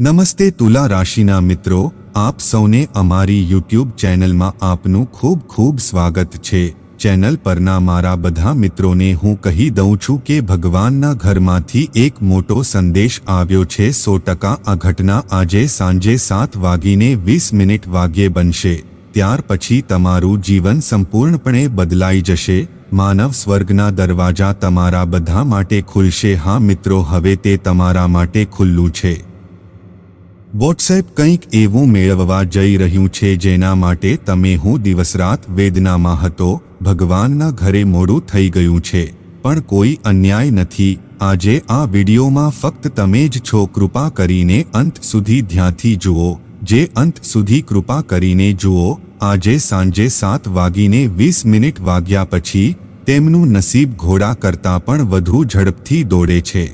નમસ્તે તુલા રાશિના મિત્રો, આપ સૌને અમારી યુટ્યુબ ચેનલમાં આપનું ખૂબ ખૂબ સ્વાગત છે. ચેનલ પરના મારા બધા મિત્રોને હું કહી દઉં છું કે ભગવાનના ઘરમાંથી એક મોટો સંદેશ આવ્યો છે, સો ટકા આ ઘટના આજે સાંજે સાત વાગીને વીસ મિનિટ વાગ્યે બનશે. ત્યાર પછી તમારું જીવન સંપૂર્ણપણે બદલાઈ જશે. માનવ સ્વર્ગના દરવાજા તમારા બધા માટે ખુલશે. હા મિત્રો, હવે તે તમારા માટે ખુલ્લું છે. વોટ્સએપ કંઈક એવું મેળવવા જઈ રહ્યું છે જેના માટે તમે હું દિવસરાત વેદનામાં હતો, ભગવાનના ઘરે મોડું થઈ ગયું છે. પણ કોઈ અન્યાય નથી. આજે આ વિડીયોમાં ફક્ત તમે જ છો. કૃપા કરીને અંત સુધી ધ્યાનથી જુઓ. જે અંત સુધી કૃપા કરીને જુઓ, આજે સાંજે સાત વાગીને વીસ મિનિટ વાગ્યા પછી, તેમનું નસીબ ઘોડા કરતાં પણ વધુ ઝડપથી દોડે છે.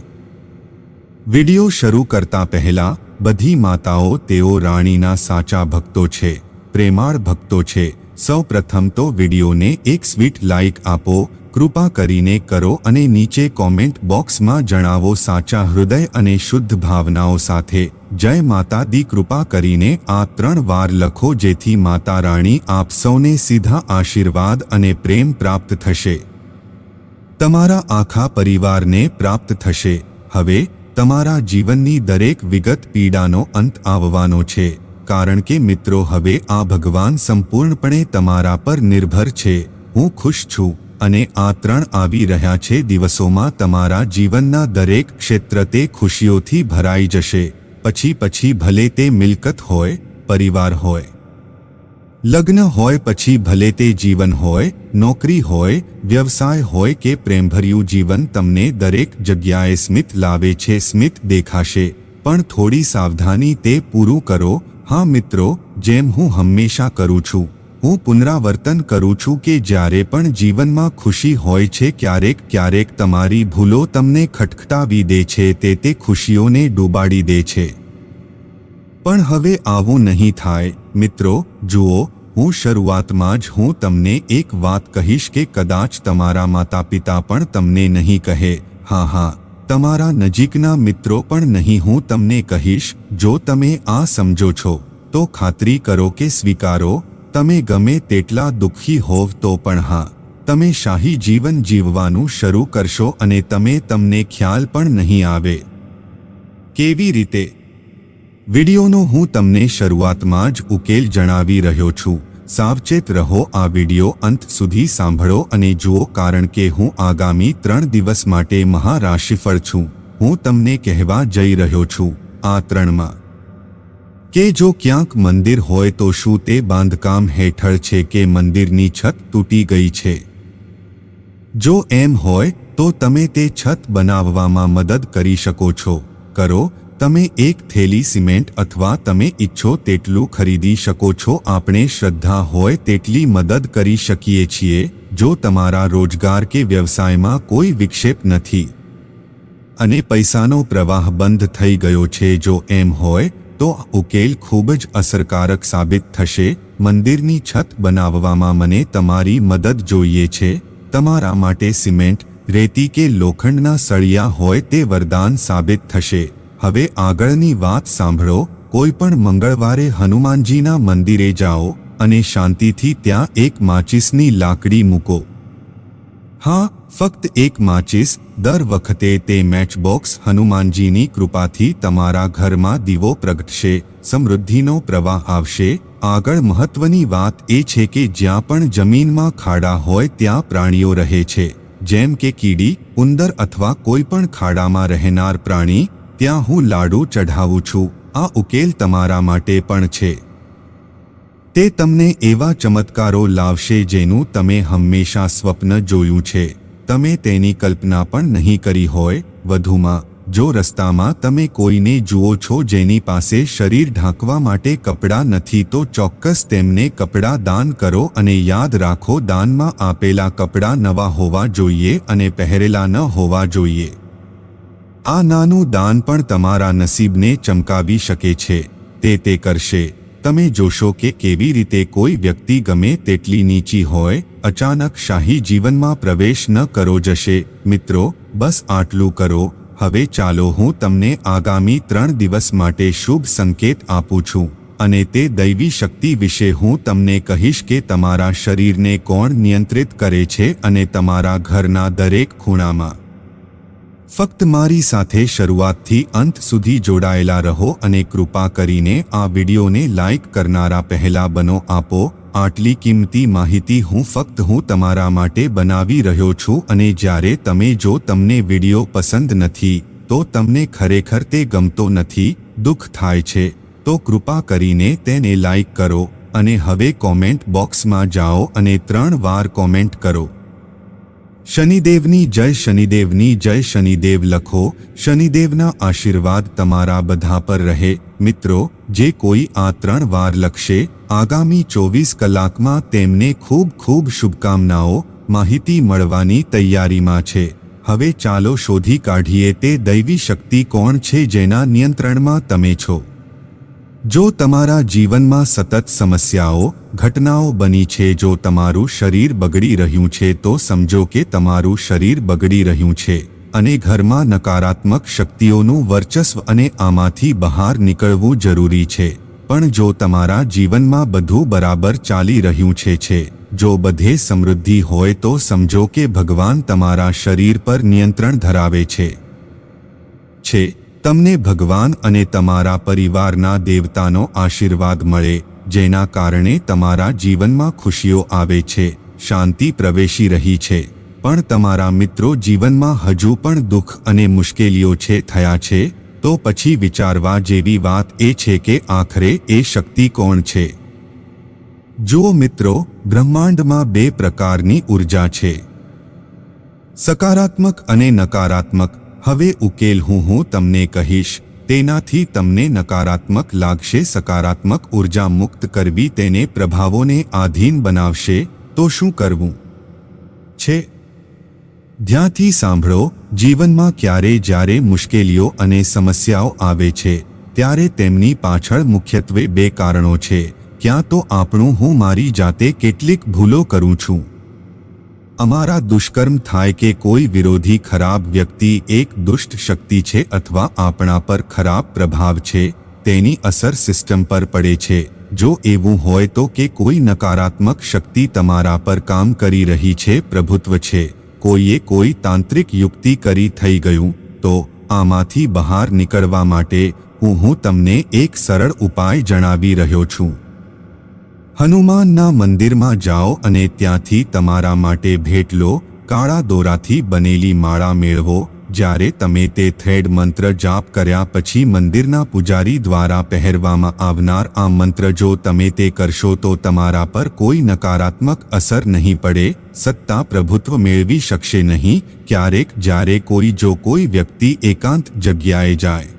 વિડિયો શરૂ કરતા પહેલા બધી માતાઓ તેઓ રાણીના સાચા ભક્તો છે, પ્રેમાળ ભક્તો છે. સૌ પ્રથમ તો વિડીયોને એક સ્વીટ લાઇક આપો, કૃપા કરીને કરો અને નીચે કોમેન્ટ બોક્સમાં જણાવો સાચા હૃદય અને શુદ્ધ ભાવનાઓ સાથે. જય માતા દી, કૃપા કરીને આ ત્રણ વાર લખો જેથી માતા રાણી આપ સૌને સીધા આશીર્વાદ અને પ્રેમ પ્રાપ્ત થશે. તમારા આખા પરિવારને પ્રાપ્ત થશે. હવે તમારા જીવનની દરેક વિગત પીડાનો અંત આવવાનો છે, કારણ કે મિત્રો હવે આ ભગવાન સંપૂર્ણપણે તમારા પર નિર્ભર છે. હું ખુશ છું, અને આ ત્રણ આવી રહ્યા છે દિવસોમાં તમારા જીવનના દરેક ક્ષેત્ર તે ખુશીઓથી ભરાઈ જશે. પછી પછી ભલે તે મિલકત હોય, પરિવાર હોય લગ્ન હોય પછી ભલે તે જીવન હોય, નોકરી હોય, વ્યવસાય હોય કે પ્રેમભર્યું જીવન તમને દરેક જગ્યાએ સ્મિત લાવે છે, સ્મિત દેખાશે. પણ થોડી સાવધાની તે પૂરું કરો. હા, મિત્રો, જેમ હું હંમેશા કરું છું. હું પુનરાવર્તન કરું છું કે જ્યારે પણ જીવનમાં ખુશી હોય છે, ક્યારેક ક્યારેક તમારી ભૂલો તમને ખટખટાવી દે છે, તે તે ખુશીઓને ડૂબાડી દે છે. પણ હવે આવું નહીં થાય. મિત્રો, જુઓ હું શરૂઆતમાં જ હું તમને એક વાત કહીશ કે કદાચ તમારા માતા પિતા પણ તમને નહીં કહે. હા હા. તમારા નજીકના મિત્રો પણ નહીં હું તમને કહીશ. જો તમે આ સમજો છો, તો ખાતરી કરો કે સ્વીકારો. તમે ગમે તેટલા દુઃખી હોવ તો પણ હા. તમે શાહી જીવન જીવવાનું શરૂ કરશો અને તમે તમને ખ્યાલ પણ નહીં આવે. કેવી રીતે? વિડિયોનો હું તમને શરૂઆતમાં જ ઉકેલ જણાવી રહ્યો છું. સાવચેત રહો આ વીડિયો અંત સુધી સાંભળો અને જુઓ કારણ કે હું આગામી ત્રણ દિવસ માટે મહારાશિફળ છું. હું તમને કહેવા જઈ રહ્યો છું, આ ત્રણમાં. કે જો ક્યાંક મંદિર હોય તો શું તે બાંધકામ હેઠળ છે કે મંદિરની છત તૂટી ગઈ છે? જો એમ હોય, તો તમે તે છત બનાવવામાં મદદ કરી શકો છો. કરો તમે એક થેલી સિમેન્ટ અથવા તમે ઈચ્છો તેટલું ખરીદી શકો છો. આપણે શ્રદ્ધા હોય તેટલી મદદ કરી શકીએ છીએ, જો તમારા રોજગાર કે વ્યવસાયમાં કોઈ વિક્ષેપ નથી. અને પૈસાનો પ્રવાહ બંધ થઈ ગયો છે. જો એમ હોય, તો ઉકેલ ખૂબ જ અસરકારક સાબિત થશે. મંદિરની છત બનાવવામાં મને તમારી મદદ જોઈએ છે. તમારા માટે સિમેન્ટ, રેતી કે લોખંડના સળિયા હોય તે વરદાન સાબિત થશે. હવે આગળની વાત સાંભળો. કોઈ પણ મંગળવારે હનુમાનજીના મંદિરે જાઓ અને શાંતિથી ત્યાં એક માચિસની લાકડી મૂકો. હા, ફક્ત એક માચિસ. દર વખતે તે મેચબોક્સ હનુમાનજીની કૃપાથી તમારા ઘરમાં દીવો પ્રગટશે, સમૃદ્ધિનો પ્રવાહ આવશે. આગળ મહત્વની વાત એ છે કે જ્યાં પણ જમીનમાં ખાડા હોય ત્યાં પ્રાણીઓ રહે છે. જેમ કે કીડી, ઉંદર અથવા કોઈ પણ ખાડામાં રહેનાર પ્રાણી ત્યાં હું લાડુ ચઢાવું છું. આ ઉકેલ તમારા માટે પણ છે. તે તમને એવા ચમત્કારો લાવશે જેનું તમે હંમેશા સ્વપ્ન જોયું છે. તમે તેની કલ્પના પણ નહીં કરી હોય, વધુમાં, જો રસ્તામાં તમે કોઈને જુઓ છો જેની પાસે શરીર ઢાંકવા માટે કપડાં નથી, તો ચોક્કસ તેમને કપડાં દાન કરો અને યાદ રાખો, દાનમાં આપેલા કપડાં નવા હોવા જોઈએ અને પહેરેલા ન હોવા જોઈએ. આ નાનું દાન પણ તમારા નસીબને ચમકાવી શકે છે. તે તે કરશે. તમે જોશો કે કેવી રીતે કોઈ વ્યક્તિ ગમે તેટલી નીચી હોય, અચાનક શાહી જીવનમાં પ્રવેશ ન કરો જશે. મિત્રો, બસ આટલું કરો. હવે ચાલો હું તમને આગામી ત્રણ દિવસ માટે શુભ સંકેત આપું છું. અને તે દૈવી શક્તિ વિશે હું તમને કહીશ કે તમારા શરીરને કોણ નિયંત્રિત કરે છે અને તમારા ઘરના દરેક ખૂણામાં. ફક્ત મારી સાથે શરૂઆતથી અંત સુધી જોડાયેલા રહો અને કૃપા કરીને આ વિડિયોને લાઇક કરનારા પહેલા બનો આપો. આટલી કિંમતી માહિતી હું ફક્ત હું તમારા માટે બનાવી રહ્યો છું અને જ્યારે તમે જો તમને વીડિયો પસંદ નથી, તો તમને ખરેખર તે ગમતો નથી, દુઃખ થાય છે. તો કૃપા કરીને તેને લાઇક કરો અને હવે કોમેન્ટ બોક્સમાં જાઓ અને ત્રણ વાર કોમેન્ટ કરો. શનિદેવની જય શનિદેવની જય શનિદેવ લખો. શનિદેવના આશીર્વાદ તમારા બધા પર રહે. મિત્રો, જે કોઈ આ ત્રણ વાર લખશે, આગામી ચોવીસ કલાકમાં તેમને ખૂબ ખૂબ શુભકામનાઓ, માહિતી મળવાની તૈયારીમાં છે. હવે ચાલો શોધી કાઢીએ તે દૈવી શક્તિ કોણ છે જેના નિયંત્રણમાં તમે છો? જો તમારા જીવનમાં સતત સમસ્યાઓ, ઘટનાઓ બની છે, જો તમારું શરીર બગડી રહ્યું છે, તો સમજો કે તમારું શરીર બગડી રહ્યું છે અને ઘરમાં નકારાત્મક શક્તિઓનું વર્ચસ્વ અને આમાંથી બહાર નીકળવું જરૂરી છે. પણ જો તમારા જીવનમાં બધું બરાબર ચાલી રહ્યું છે છે, જો બધે સમૃદ્ધિ હોય, તો સમજો કે ભગવાન તમારા શરીર પર નિયંત્રણ ધરાવે છે. છે. તમને ભગવાન અને તમારા પરિવારના દેવતાનો આશીર્વાદ મળે, જેના કારણે તમારા જીવનમાં ખુશીઓ આવે છે, શાંતિ પ્રવેશી રહી છે. પણ તમારા મિત્રો જીવનમાં હજુ પણ દુઃખ અને મુશ્કેલીઓ છે થયા છે, તો પછી વિચારવા જેવી વાત એ છે કે આખરે એ શક્તિ કોણ છે? જો મિત્રો, બ્રહ્માંડમાં બે પ્રકારની ઊર્જા છે. સકારાત્મક અને નકારાત્મક. હવે ઉકેલ હું હું તમને કહીશ, તેનાથી તમને નકારાત્મક લાગશે, સકારાત્મક ઊર્જા મુક્ત કરવી તેને પ્રભાવોને આધીન બનાવશે, તો શું કરવું? છે. ધ્યાનથી સાંભળો, જીવનમાં ક્યારે જ્યારે મુશ્કેલીઓ અને સમસ્યાઓ આવે છે, ત્યારે તેમની પાછળ મુખ્યત્વે બે કારણો છે. ક્યાં તો આપણું હું મારી જાતે કેટલીક ભૂલો કરું છું. અમારા દુષ્કર્મ થાય કે કોઈ વિરોધી ખરાબ વ્યક્તિ એક દુષ્ટ શક્તિ છે અથવા આપણા પર ખરાબ પ્રભાવ છે, તેની અસર સિસ્ટમ પર પડે છે. જો એવું હોય તો કે કોઈ નકારાત્મક શક્તિ તમારા પર કામ કરી રહી છે, પ્રભુત્વ છે. કોઈએ કોઈ તાંત્રિક યુક્તિ કરી થઈ ગયું, તો આમાંથી બહાર નીકળવા માટે હું હું તમને એક સરળ ઉપાય જણાવી રહ્યો છું. હનુમાનના મંદિરમાં જાઓ અને ત્યાંથી તમારા માટે ભેટ લો. કાળા દોરાથી બનેલી માળા મેળવો. જ્યારે તમે તે થ્રેડ મંત્ર જાપ કર્યા પછી મંદિરના પૂજારી દ્વારા પહેરવામાં આવનાર આ મંત્ર જો તમે તે કરશો તો તમારા પર કોઈ નકારાત્મક અસર નહીં પડે. સત્તા પ્રભુત્વ મેળવી શકશે નહીં. ક્યારેક જ્યારે કોઈ જો કોઈ વ્યક્તિ એકાંત જગ્યાએ જાય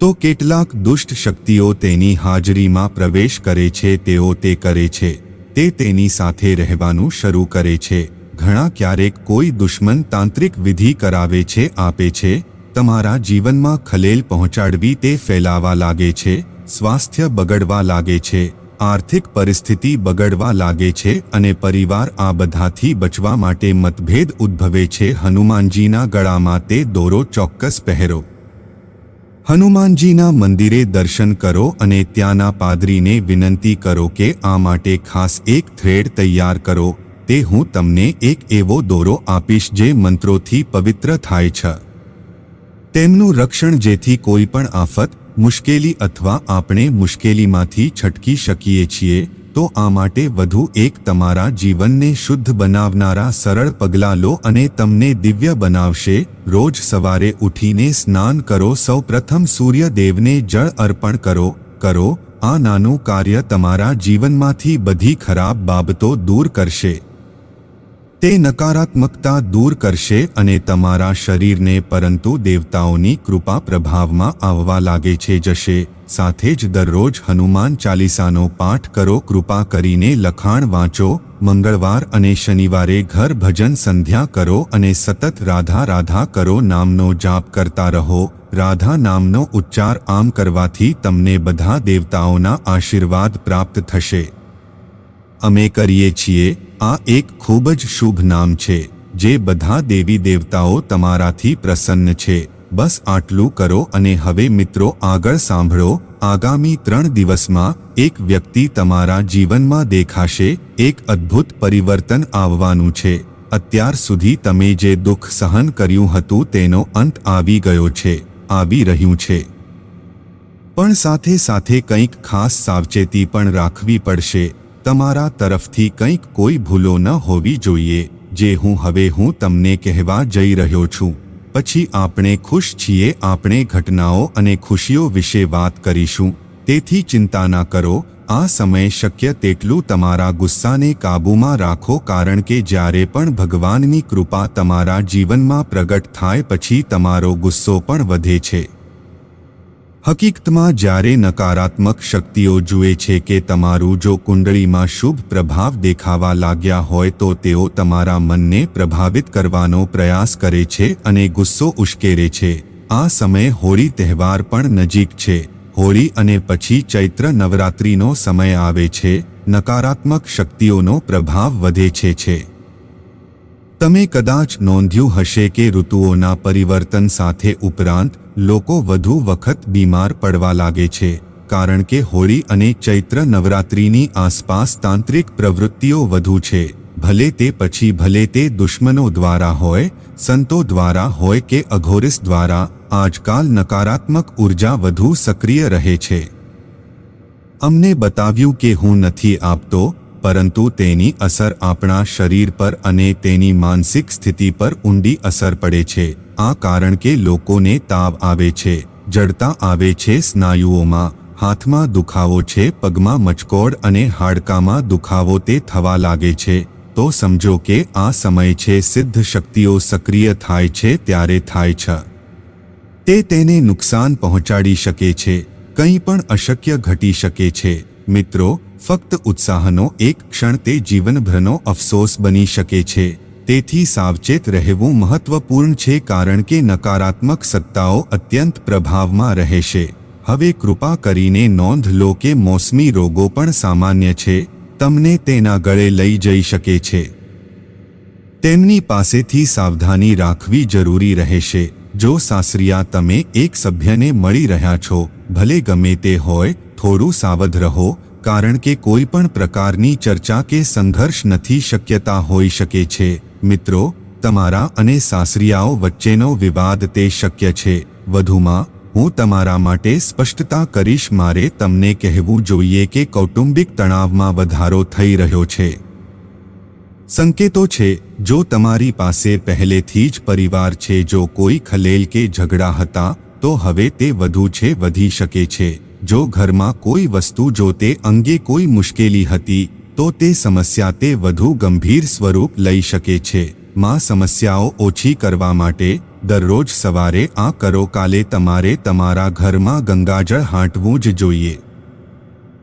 તો કેટલાક દુષ્ટ શક્તિઓ તેની હાજરીમાં પ્રવેશ કરે છે, તેઓ તે કરે છે. તે તેની સાથે રહેવાનું શરૂ કરે છે. ઘણા ક્યારેક કોઈ દુશ્મન તાંત્રિક વિધિ કરાવે છે, આપે છે. તમારા જીવનમાં ખલેલ પહોંચાડવી તે ફેલાવા લાગે છે, સ્વાસ્થ્ય બગડવા લાગે છે, આર્થિક પરિસ્થિતિ બગડવા લાગે છે અને પરિવાર આ બધાથી બચવા માટે મતભેદ ઉદ્ભવે છે. હનુમાનજીના ગળામાં તે દોરો ચોક્કસ પહેરો. હનુમાનજીના મંદિરે દર્શન કરો અને ત્યાંના પાદરીને વિનંતી કરો કે આ માટે ખાસ એક થ્રેડ તૈયાર કરો. તે હું તમને એક એવો દોરો આપીશ જે મંત્રોથી પવિત્ર થાય છે. તેમનું રક્ષણ જેથી કોઈ પણ આફત, મુશ્કેલી અથવા આપણે મુશ્કેલીમાંથી છટકી શકીએ છીએ. તો આ માટે વધુ એક તમારા જીવનને શુદ્ધ બનાવનારા સરળ પગલાં લો અને તમને દિવ્ય બનાવશે. રોજ સવારે ઉઠીને સ્નાન કરો. સૌ પ્રથમ સૂર્યદેવને જળ અર્પણ કરો કરો. આ નાનું કાર્ય તમારા જીવનમાંથી બધી ખરાબ બાબતો દૂર કરશે. તે નકારાત્મકતા દૂર કરશે અને તમારા શરીરને પરંતુ દેવતાઓની કૃપા પ્રભાવમાં આવવા લાગે છે જશે. સાથે જ દરરોજ હનુમાન ચાલીસાનો પાઠ કરો, કૃપા કરીને લખાણ વાંચો, મંગળવાર અને શનિવારે ઘર ભજન સંધ્યા કરો અને સતત રાધા રાધા કરો નામનો જાપ કરતા રહો. રાધા નામનો ઉચ્ચાર આમ કરવાથી તમને બધા દેવતાઓના આશીર્વાદ પ્રાપ્ત થશે. અમે કરીએ છીએ. આ એક ખૂબ જ શુભ નામ છે, જે બધા દેવી દેવતાઓ તમારાથી પ્રસન્ન છે. બસ આટલું કરો અને હવે મિત્રો આગળ સાંભળો, આગામી ત્રણ દિવસમાં એક વ્યક્તિ તમારા જીવનમાં દેખાશે, એક અદ્ભુત પરિવર્તન આવવાનું છે. અત્યાર સુધી તમે જે દુઃખ સહન કર્યું હતું તેનો અંત આવી ગયો છે, આવી રહ્યું છે. પણ સાથે સાથે કંઈક ખાસ સાવચેતી પણ રાખવી પડશે. તમારા તરફથી કંઈક કોઈ ભૂલો ન હોવી જોઈએ, જે હું હવે હું તમને કહેવા જઈ રહ્યો છું. પછી આપણે ખુશ છીએ, આપણે ઘટનાઓ અને ખુશીઓ વિશે વાત કરીશું. તેથી ચિંતા ના કરો, આ સમય શક્ય તેટલું તમારા ગુસ્સાને કાબૂમાં રાખો કારણ કે જ્યારે પણ ભગવાનની કૃપા તમારા જીવનમાં પ્રગટ થાય પછી તમારો ગુસ્સો પણ વધે છે. હકીકતમાં જ્યારે નકારાત્મક શક્તિઓ જુએ છે કે તમારું જો કુંડળીમાં શુભ પ્રભાવ દેખાવા લાગ્યા હોય તો તેઓ તમારા મનને પ્રભાવિત કરવાનો પ્રયાસ કરે છે અને ગુસ્સો ઉશ્કેરે છે. આ સમય હોળી તહેવાર પણ નજીક છે. હોળી અને પછી ચૈત્ર નવરાત્રિનો સમય આવે છે. નકારાત્મક શક્તિઓનો પ્રભાવ વધે છે છે. તમે કદાચ નોંધ્યું હશે કે ઋતુઓના પરિવર્તન સાથે ઉપરાંત લોકો વધુ વખત બીમાર પડવા લાગે છે, કારણ કે હોળી અને ચૈત્ર નવરાત્રિની આસપાસ તાંત્રિક પ્રવૃત્તિઓ વધુ છે. ભલે તે પછી ભલે તે દુશ્મનો દ્વારા હોય, સંતો દ્વારા હોય કે અઘોરિસ દ્વારા, આજકાલ નકારાત્મક ઊર્જા વધુ સક્રિય રહે છે. અમને બતાવ્યું કે હું નથી આપતો પરંતુ તેની અસર આપણા શરીર પર અને તેની માનસિક સ્થિતિ પર ઊંડી અસર પડે છે. આ કારણ કે લોકોને તાવ આવે છે, જડતા આવે છે સ્નાયુઓમાં, હાથમાં દુખાવો છે, પગમાં મચકોડ અને હાડકામાં દુખાવો તે થવા લાગે છે. તો સમજો કે આ સમય છે સિદ્ધ શક્તિઓ સક્રિય થાય છે ત્યારે થાય છે. તે તેને નુકસાન પહોંચાડી શકે છે, કંઈ પણ અશક્ય ઘટી શકે છે. મિત્રો ફક્ત ઉત્સાહનો એક ક્ષણ તે જીવનભરનો અફસોસ બની શકે છે. તેથી સાવચેત રહેવું મહત્વપૂર્ણ છે કારણ કે નકારાત્મક સત્તાઓ અત્યંત પ્રભાવમાં રહેશે. હવે કૃપા કરીને નોંધ લો કે મોસમી રોગો પણ સામાન્ય છે. તમને તેના ગળે લઈ જઈ શકે છે. તેમની પાસેથી સાવધાની રાખવી જરૂરી રહેશે. જો સાસરિયા તમે એક સભ્યને મળી રહ્યા છો, ભલે ગમે તે હોય, થોડું સાવધ રહો કારણ કે કોઈ પણ પ્રકારની ચર્ચા કે સંઘર્ષ નથી શક્યતા હોઈ શકે છે. મિત્રો, તમારા અને સાસરિયાઓ વચ્ચેનો વિવાદ તે શક્ય છે. વધુમાં, હું તમારા માટે સ્પષ્ટતા કરીશ, મારે તમને કહેવું જોઈએ કે કૌટુંબિક તણાવમાં વધારો થઈ રહ્યો છે. સંકેતો છે, જો તમારી પાસે પહેલેથી જ પરિવાર છે, જો કોઈ ખલેલ કે ઝઘડા હતા, તો હવે તે વધુ છે, વધી શકે છે. જો ઘરમાં કોઈ વસ્તુ જો તે અંગે કોઈ મુશ્કેલી હતી, તો તે સમસ્યા તે વધુ ગંભીર સ્વરૂપ લઈ શકે છે. માં સમસ્યાઓ ઓછી કરવા માટે, દરરોજ સવારે આ કરો, કાલે તમારે તમારા ઘરમાં ગંગાજળ હાંટવું જ જોઈએ.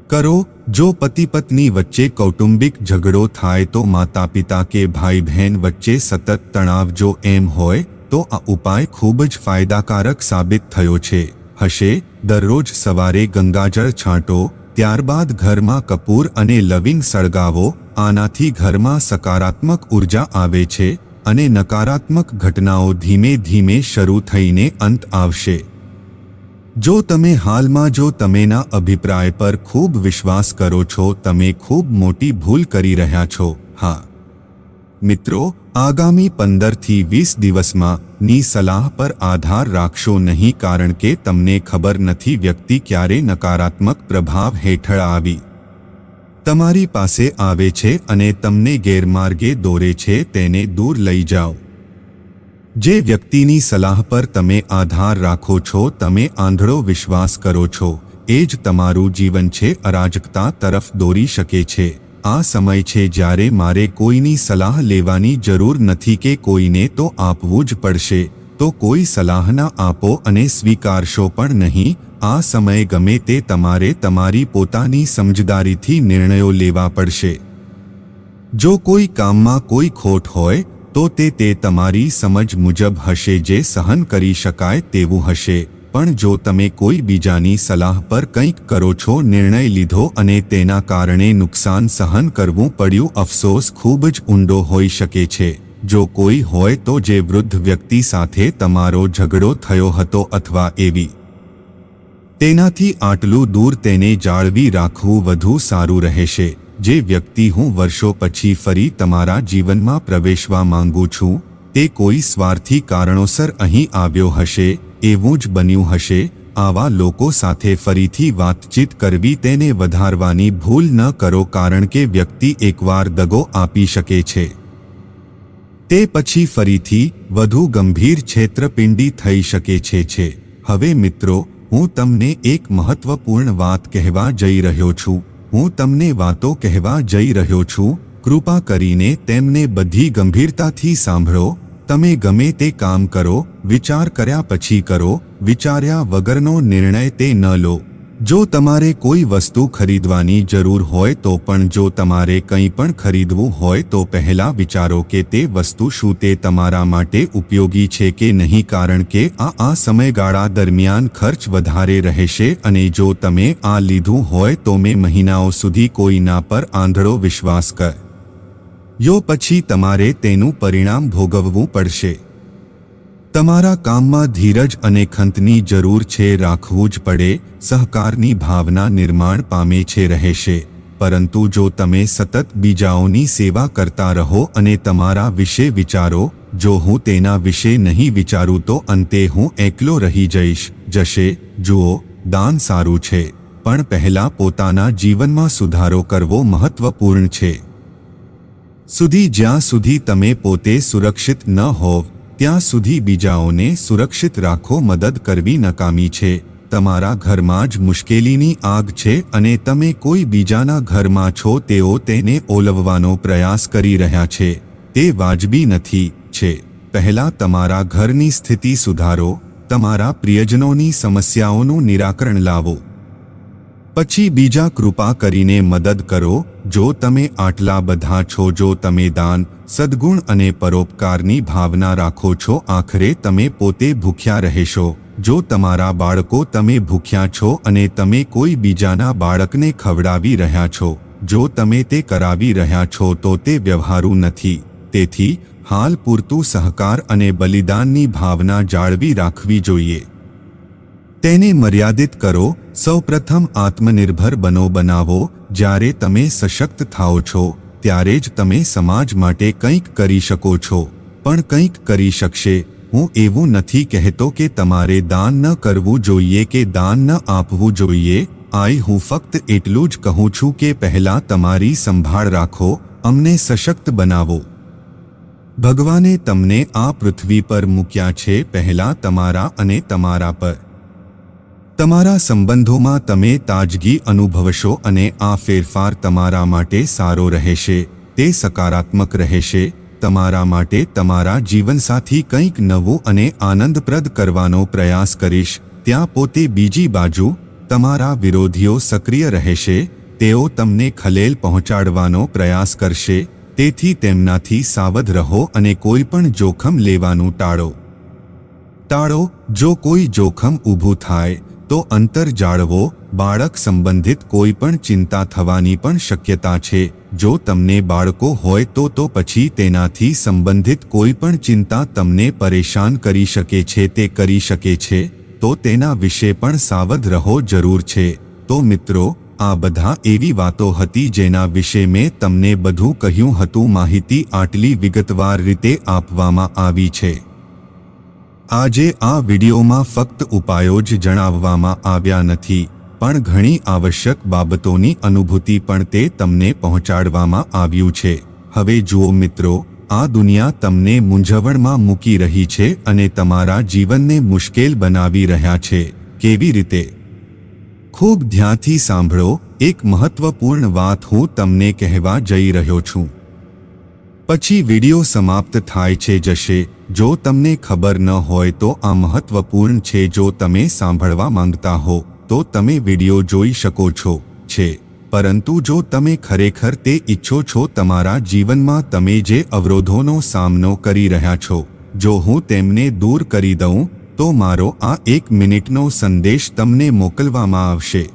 કરો, જો પતિ પત્ની વચ્ચે કૌટુંબિક ઝઘડો થાય તો માતા પિતા કે ભાઈ બહેન વચ્ચે સતત તણાવ જો એમ હોય, તો આ ઉપાય ખૂબ જ ફાયદાકારક સાબિત થયો છે. હશે. દરરોજ સવારે ગંગાજળ છાંટો, ત્યારબાદ ઘરમાં કપૂર અને લવિંગ સળગાવો. આનાથી ઘરમાં સકારાત્મક ઊર્જા આવે છે અને નકારાત્મક ઘટનાઓ ધીમે ધીમે શરૂ થઈને અંત આવશે. જો તમે હાલમાં જો તમેના અભિપ્રાય પર ખૂબ વિશ્વાસ કરો છો, તમે ખૂબ મોટી ભૂલ કરી રહ્યા છો. હા. મિત્રો, આગામી પંદરથી વીસ દિવસમાં ની સલાહ પર આધાર રાખશો નહીં કારણ કે તમને ખબર નથી વ્યક્તિ ક્યારે નકારાત્મક પ્રભાવ હેઠળ આવી. તમારી પાસે આવે છે અને તમને ગેરમાર્ગે દોરે છે તેને દૂર લઈ જાઓ. જે વ્યક્તિની સલાહ પર તમે આધાર રાખો છો, તમે આંધળો વિશ્વાસ કરો છો, એ જ તમારું જીવન છે, અરાજકતા તરફ દોરી શકે છે. આ સમય છે જ્યારે મારે કોઈની સલાહ લેવાની જરૂર નથી કે કોઈને તો આપવું જ પડશે. તો કોઈ સલાહ ના આપો અને સ્વીકારશો પણ નહીં. આ સમય ગમે તે તમારે તમારી પોતાની સમજદારીથી નિર્ણયો લેવા પડશે. જો કોઈ કામમાં કોઈ ખોટ હોય, તો તે તે તમારી સમજ મુજબ હશે જે સહન કરી શકાય તેવું હશે. પણ જો તમે કોઈ બીજાની સલાહ પર કંઈક કરો છો, નિર્ણય લીધો અને તેના કારણે નુકસાન સહન કરવું પડ્યું, અફસોસ ખૂબ જ ઊંડો હોઈ શકે છે. જો કોઈ હોય તો જે વૃદ્ધ વ્યક્તિ સાથે તમારો ઝઘડો થયો હતો અથવા એવી તેનાથી આટલું દૂર તેને જાળવી રાખવું વધુ સારું રહેશે. જે વ્યક્તિ હું વર્ષો પછી ફરી તમારા જીવનમાં પ્રવેશવા માંગુ છું, તે કોઈ સ્વાર્થી કારણોસર અહીં આવ્યો હશે એવું જ બન્યું હશે, આવા લોકો સાથે ફરીથી વાતચીત કરવી તેને વધારવાની ભૂલ ન કરો કારણ કે વ્યક્તિ એકવાર દગો આપી શકે છે. તે પછી ફરીથી વધુ ગંભીર છેતરપિંડી થઈ શકે છે છે. હવે મિત્રો, હું તમને એક મહત્વપૂર્ણ વાત કહેવા જઈ રહ્યો છું. હું તમને વાતો કહેવા જઈ રહ્યો છું. કૃપા કરીને તેમને બધી ગંભીરતાથી સાંભળો. તમે ગમે તે કામ કરો, વિચાર કર્યા પછી કરો, વિચાર્યા વગરનો નિર્ણય તે ન લો. જો તમારે કોઈ વસ્તુ ખરીદવાની જરૂર હોય તો પણ જો તમારે કંઈ પણ ખરીદવું હોય તો પહેલા વિચારો કે તે વસ્તુ શું તે તમારા માટે ઉપયોગી છે કે નહીં કારણ કે આ આ સમયગાળા દરમિયાન ખર્ચ વધારે રહેશે અને જો તમે આ લીધું હોય તો મેં મહિનાઓ સુધી કોઈના પર આંધળો વિશ્વાસ કર. યો પછી તમારે તેનું પરિણામ ભોગવવું પડશે. તમારા કામમાં ધીરજ અને ખંતની જરૂર છે રાખવું જ પડે, સહકારની ભાવના નિર્માણ પામે છે રહેશે. પરંતુ જો તમે સતત બીજાઓની સેવા કરતા રહો અને તમારા વિશે વિચારો, જો હું તેના વિશે નહીં વિચારું તો અંતે હું એકલો રહી જઈશ. જશે, જુઓ, દાન સારું છે, પણ પહેલા પોતાના જીવનમાં સુધારો કરવો મહત્વપૂર્ણ છે. સુધી જ્યાં સુધી તમે પોતે સુરક્ષિત ન હોવ, ત્યાં સુધી બીજાઓને સુરક્ષિત રાખો મદદ કરવી નકામી છે. તમારા ઘરમાં જ મુશ્કેલીની આગ છે અને તમે કોઈ બીજાના ઘરમાં છો તેઓ તેને ઓલવવાનો પ્રયાસ કરી રહ્યા છે. તે વાજબી નથી છે. પહેલા તમારા ઘરની સ્થિતિ સુધારો, તમારા પ્રિયજનોની સમસ્યાઓનું નિરાકરણ લાવો. પછી બીજા કૃપા કરીને મદદ કરો, જો તમે આટલા બધા છો જો તમે દાન, સદગુણ અને પરોપકારની ભાવના રાખો છો, આખરે તમે પોતે ભૂખ્યા રહેશો. જો તમારા બાળકો તમે ભૂખ્યા છો અને તમે કોઈ બીજાના બાળકને ખવડાવી રહ્યા છો, જો તમે તે કરાવી રહ્યા છો તો તે વ્યવહારુ નથી. તેથી, હાલ પૂરતું સહકાર અને બલિદાનની ભાવના જાળવી રાખવી જોઈએ. તેને મર્યાદિત કરો, સૌપ્રથમ આત્મનિર્ભર બનો બનાવો, જ્યારે તમે સશક્ત થાઓ છો, ત્યારે જ તમે સમાજ માટે કંઈક કરી શકો છો. પણ કંઈક કરી શકશે. હું એવું નથી કહેતો કે તમારે દાન ન કરવું જોઈએ કે દાન ન આપવું જોઈએ. આઈ, હું ફક્ત એટલું જ કહું છું કે પહેલાં તમારી સંભાળ રાખો, અમને સશક્ત બનાવો. ભગવાને તમને આ પૃથ્વી પર મૂક્યા છે પહેલાં તમારા અને તમારા પર. તમારા સંબંધોમાં તમે તાજગી અનુભવશો અને આ ફેરફાર તમારા માટે સારો રહેશે, તે સકારાત્મક રહેશે, તમારા માટે તમારા જીવનસાથી કંઈક નવું અને આનંદપ્રદ કરવાનો પ્રયાસ કરીશ, ત્યાં પોતે બીજી બાજુ, તમારા વિરોધીઓ સક્રિય રહેશે, તેઓ તમને ખલેલ પહોંચાડવાનો પ્રયાસ કરશે, તેથી તેમનાથી સાવધ રહો અને કોઈ પણ જોખમ લેવાનું ટાળો. ટાળો, જો કોઈ જોખમ ઊભું થાય તો અંતર જાળવો, બાળક સંબંધિત કોઈ પણ ચિંતા થવાની પણ શક્યતા છે. જો તમને બાળકો હોય તો તો પછી તેનાથી સંબંધિત કોઈ પણ ચિંતા તમને પરેશાન કરી શકે છે, તે કરી શકે છે. તો તેના વિશે પણ સાવધ રહો જરૂર છે. તો મિત્રો, આ બધા એવી વાતો હતી જેના વિશે મેં તમને બધું કહ્યું હતું, માહિતી આટલી વિગતવાર રીતે આપવામાં આવી છે. આજે આ વિડીયોમાં ફક્ત ઉપાયો જ જણાવવામાં આવ્યા નથી, પણ ઘણી આવશ્યક બાબતોની અનુભૂતિ પણ તે તમને પહોંચાડવામાં આવ્યું છે. હવે જુઓ મિત્રો, આ દુનિયા તમને મૂંઝવણમાં મૂકી રહી છે અને તમારા જીવનને મુશ્કેલ બનાવી રહ્યા છે. કેવી રીતે? ખૂબ ધ્યાનથી સાંભળો, એક મહત્વપૂર્ણ વાત હું તમને કહેવા જઈ રહ્યો છું. પછી વીડિયો સમાપ્ત થાય છે જશે. જો તમને ખબર ન હોય તો આ મહત્વપૂર્ણ છે જો તમે સાંભળવા માંગતા હો, તો તમે વીડિયો જોઈ શકો છો, છે. પરંતુ જો તમે ખરેખર તે ઈચ્છો છો તમારા જીવનમાં તમે જે અવરોધોનો સામનો કરી રહ્યા છો, જો હું તેમને દૂર કરી દઉં, તો મારો આ એક મિનિટનો સંદેશ તમને મોકલવામાં આવશે.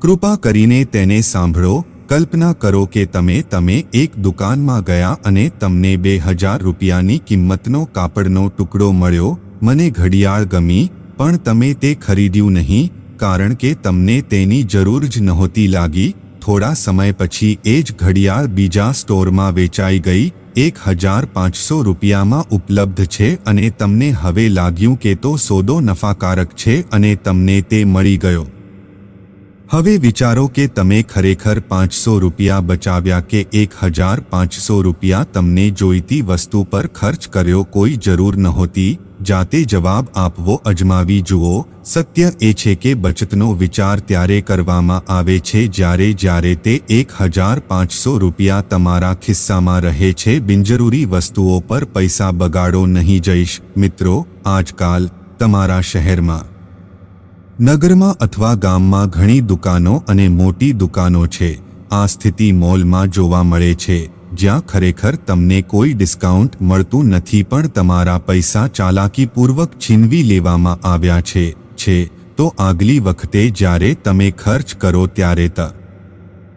કૃપા કરીને તેને સાંભળો કલ્પના કરો કે તમે તમે એક દુકાનમાં ગયા અને તમને બે હજાર રૂપિયાની કિંમતનો કાપડનો ટુકડો મળ્યો, મને ઘડિયાળ ગમી, પણ તમે તે ખરીદ્યું નહીં, કારણ કે તમને તેની જરૂર જ નહોતી લાગી. થોડા સમય પછી એ જ ઘડિયાળ બીજા સ્ટોરમાં વેચાઈ ગઈ, એક હજાર પાંચસો રૂપિયામાં ઉપલબ્ધ છે અને તમને હવે લાગ્યું કે તો સોદો નફાકારક છે અને તમને તે મળી ગયો. હવે વિચારો કે તમે ખરેખર પાંચસો રૂપિયા બચાવ્યા કે એક હજાર પાંચસો રૂપિયા તમને જોઈતી વસ્તુ પર ખર્ચ કર્યો કોઈ જરૂર નહોતી, જાતે જવાબ આપવો અજમાવી જુઓ. સત્ય એ છે કે બચતનો વિચાર ત્યારે કરવામાં આવે છે જ્યારે જ્યારે તે એક હજાર પાંચસો રૂપિયા તમારા ખિસ્સામાં રહે છે. બિનજરૂરી વસ્તુઓ પર પૈસા બગાડો નહીં જઈશ. મિત્રો, આજકાલ તમારા શહેરમાં નગરમાં અથવા ગામમાં ઘણી દુકાનો અને મોટી દુકાનો છે. આ સ્થિતિ મોલમાં જોવા મળે છે, જ્યાં ખરેખર તમને કોઈ ડિસ્કાઉન્ટ મળતું નથી પણ તમારા પૈસા ચાલાકીપૂર્વક છીનવી લેવામાં આવ્યા છે છે, તો આગલી વખતે જ્યારે તમે ખર્ચ કરો ત્યારે ત